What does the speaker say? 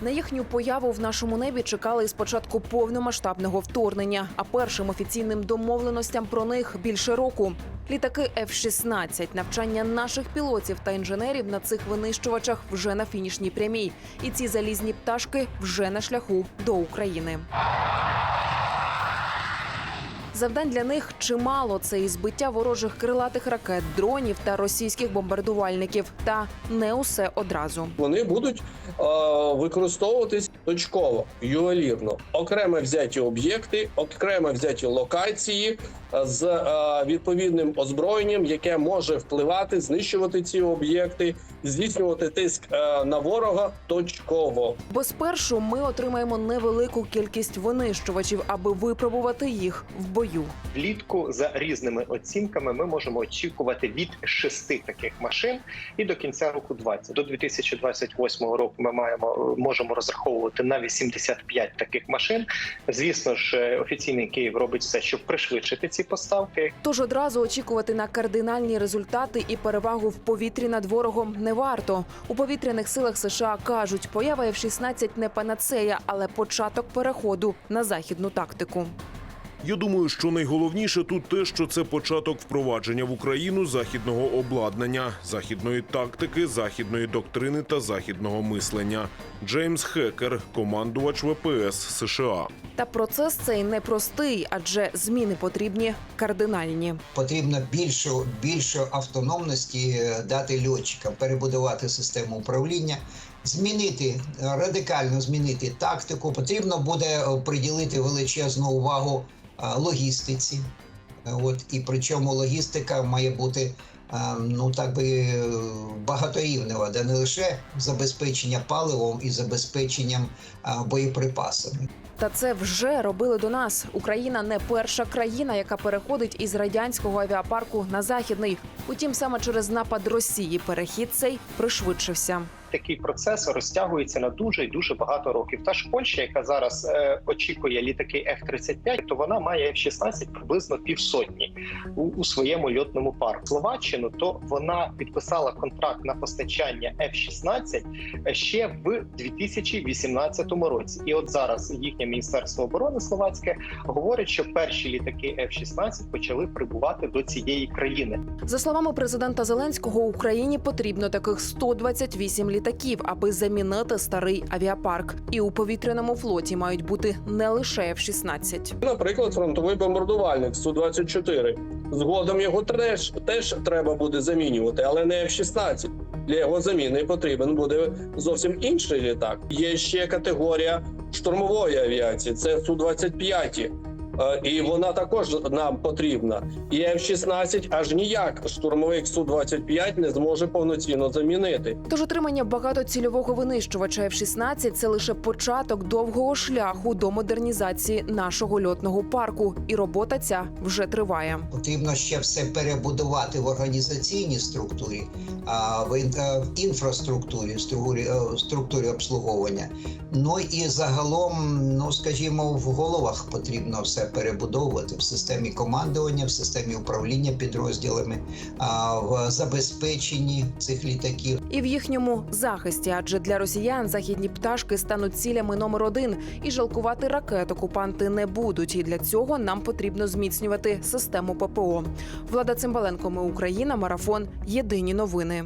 На їхню появу в нашому небі чекали із початку повномасштабного вторгнення, а першим офіційним домовленостям про них більше року. Літаки F-16, навчання наших пілотів та інженерів на цих винищувачах вже на фінішній прямій. І ці залізні пташки вже на шляху до України. Завдань для них чимало. Це і збиття ворожих крилатих ракет, дронів та російських бомбардувальників. Та не усе одразу. Вони будуть е, використовуватись точково, ювелірно. Окремо взяті об'єкти, окремо взяті локації е, з е, відповідним озброєнням, яке може впливати, знищувати ці об'єкти, здійснювати тиск е, на ворога точково. Бо спершу ми отримаємо невелику кількість винищувачів, аби випробувати їх в бою. Влітку за різними оцінками ми можемо очікувати від шести таких машин і до кінця року 20. До 2028 року ми маємо можемо розраховувати на 85 таких машин. Звісно ж, е, офіційний Київ робить все, щоб пришвидшити ці поставки. Тож одразу очікувати на кардинальні результати і перевагу в повітрі над ворогом не варто. У повітряних силах США кажуть, поява F-16 не панацея, але початок переходу на західну тактику. Я думаю, що найголовніше тут те, що це початок впровадження в Україну західного обладнання, західної тактики, західної доктрини та західного мислення. Джеймс Хекер, командувач ВПС США. Та процес цей непростий, адже зміни потрібні кардинальні. потрібно більше, більше автономності е, дати льотчикам, перебудувати систему управління, змінити е, радикально змінити тактику. Потрібно буде е, приділити величезну увагу логістиці. От і причому логістика має бути. Ну так би багаторівнева, де не лише забезпечення паливом і забезпеченням боєприпасами. Та це вже робили до нас. Україна не перша країна, яка переходить із радянського авіапарку на західний. Утім, саме через напад Росії перехід цей пришвидшився. Такий процес розтягується на дуже і дуже багато років. Та ж Польща, яка зараз е, очікує літаки F-35, то вона має F-16 приблизно півсотні у, у своєму льотному парку. Словаччину то вона підписала контракт на постачання F-16 ще в 2018 році. І от зараз їхнє міністерство оборони словацьке говорить, що перші літаки F-16 почали прибувати до цієї країни. За словами президента Зеленського, Україні потрібно таких 128 літаків, аби замінити старий авіапарк. І у повітряному флоті мають бути не лише F-16. Наприклад, фронтовий бомбардувальник Су-24. Згодом його теж, теж треба буде замінювати, але не F-16. Для його заміни потрібен буде зовсім інший літак. Є ще категорія штурмової авіації, це Су-25. Е, І вона також нам потрібна. І F-16 аж ніяк штурмовик Су-25 не зможе повноцінно замінити. Тож отримання багатоцільового винищувача F-16 – це лише початок довгого шляху до модернізації нашого льотного парку, і робота ця вже триває. Потрібно ще все перебудувати в організаційній структурі, а в е, в інфраструктурі, структурі, е, структурі обслуговування. Ну і загалом, ну скажімо, в головах потрібно все перебудовувати в системі командування, в системі управління підрозділами, в забезпеченні цих літаків. І в їхньому захисті, адже для росіян західні пташки стануть цілями номер один, і жалкувати ракет окупанти не будуть. І для цього нам потрібно зміцнювати систему ППО. Влада Цимбаленко, ми Україна, марафон. Єдині новини.